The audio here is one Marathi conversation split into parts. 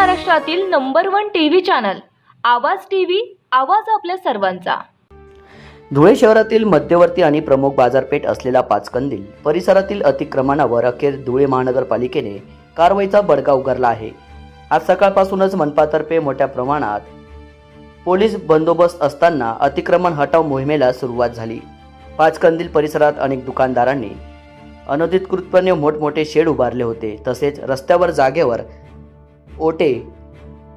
महाराष्ट्रातील number one TV channel Awaaz TV Awaaz आपल्या सर्वांचा. धुळे शहरातील मध्यवर्ती आणि प्रमुख बाजारपेठ असलेला पाचकंदील परिसरातील अतिक्रमणावर अखेर धुळे महानगरपालिकेने कारवाईचा बडगा उगारला आहे. आज सकाळपासूनच मनपातर्फे मोठ्या प्रमाणात पोलीस बंदोबस्त असताना अतिक्रमण हटाव मोहिमेला सुरुवात झाली. पाचकंदील परिसरात अनेक दुकानदारांनी अनधिकृतपणे मोठमोठे शेड उभारले होते. तसेच रस्त्यावर जागेवर ओटे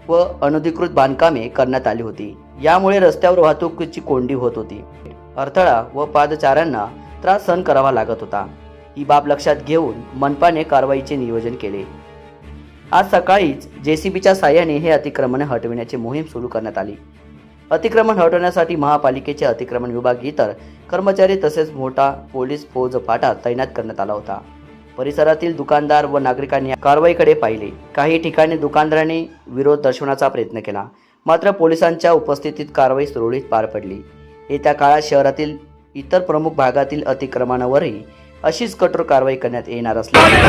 व अनधिकृत बांधकामे करण्यात आली होती. यामुळे रस्त्यावर वाहतुकीची कोंडी होत होती. अडथळा व पादचाऱ्यांना त्रास सहन करावा लागत होता. ही बाब लक्षात घेऊन मनपाने कारवाईचे नियोजन केले. आज सकाळीच जेसीबीच्या साह्याने हे अतिक्रमण हटविण्याची मोहीम सुरू करण्यात आली. अतिक्रमण हटवण्यासाठी महापालिकेचे अतिक्रमण विभाग इतर कर्मचारी तसेच मोठा पोलीस फौज फाटा तैनात करण्यात आला होता. परिसरातील दुकानदार व नागरिकांनी कारवाईकडे पाहिले. काही ठिकाणी दुकानदारांनी विरोध दर्शवण्याचा प्रयत्न केला. मात्र पोलिसांच्या उपस्थितीत कारवाई सुरळीत पार पडली. येत्या काळात शहरातील इतर प्रमुख भागातील अतिक्रमणावरही अशीच कठोर कारवाई करण्यात येणार असल्याचे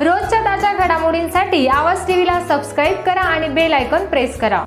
रोजच्या ताज्या घडामोडींसाठी आवाज टीव्हीला सबस्क्राईब करा आणि बेल आयकॉन प्रेस करा.